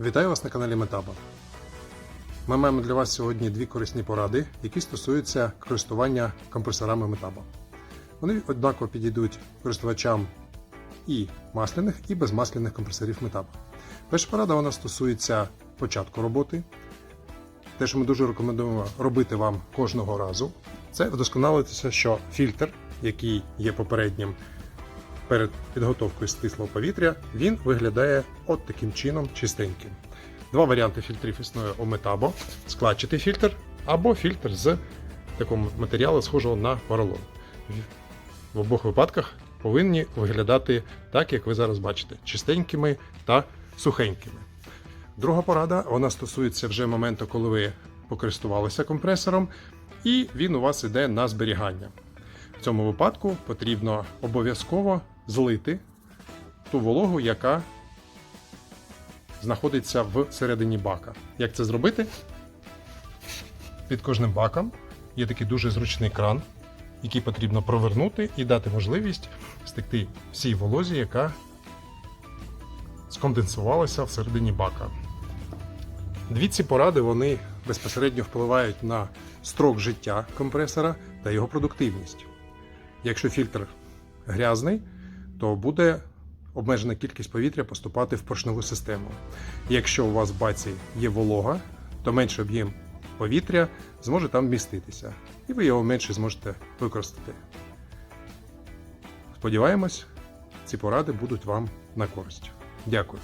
Вітаю вас на каналі Метаба. Ми маємо для вас сьогодні дві корисні поради, які стосуються користування компресорами Метаба. Вони однаково підійдуть користувачам і масляних, і безмасляних компресорів Метаба. Перша порада вона стосується початку роботи. Те, що ми дуже рекомендуємо робити вам кожного разу, це вдосконалитися, що фільтр, який є попереднім перед підготовкою стислого повітря, він виглядає от таким чином чистеньким. Два варіанти фільтрів існує у Metabo: складчатий фільтр або фільтр з такого матеріалу, схожого на поролон. В обох випадках повинні виглядати так, як ви зараз бачите, чистенькими та сухенькими. Друга порада вона стосується вже моменту, коли ви покористувалися компресором, і він у вас іде на зберігання. В цьому випадку потрібно обов'язково злити ту вологу, яка знаходиться всередині бака. Як це зробити? Під кожним баком є такий дуже зручний кран, який потрібно провернути і дати можливість стекти всій волозі, яка сконденсувалася всередині бака. Дві ці поради вони безпосередньо впливають на строк життя компресора та його продуктивність. Якщо фільтр грязний, то буде обмежена кількість повітря поступати в поршневу систему. Якщо у вас в баці є волога, то менший об'єм повітря зможе там вміститися, і ви його менше зможете використати. Сподіваємось, ці поради будуть вам на користь. Дякую.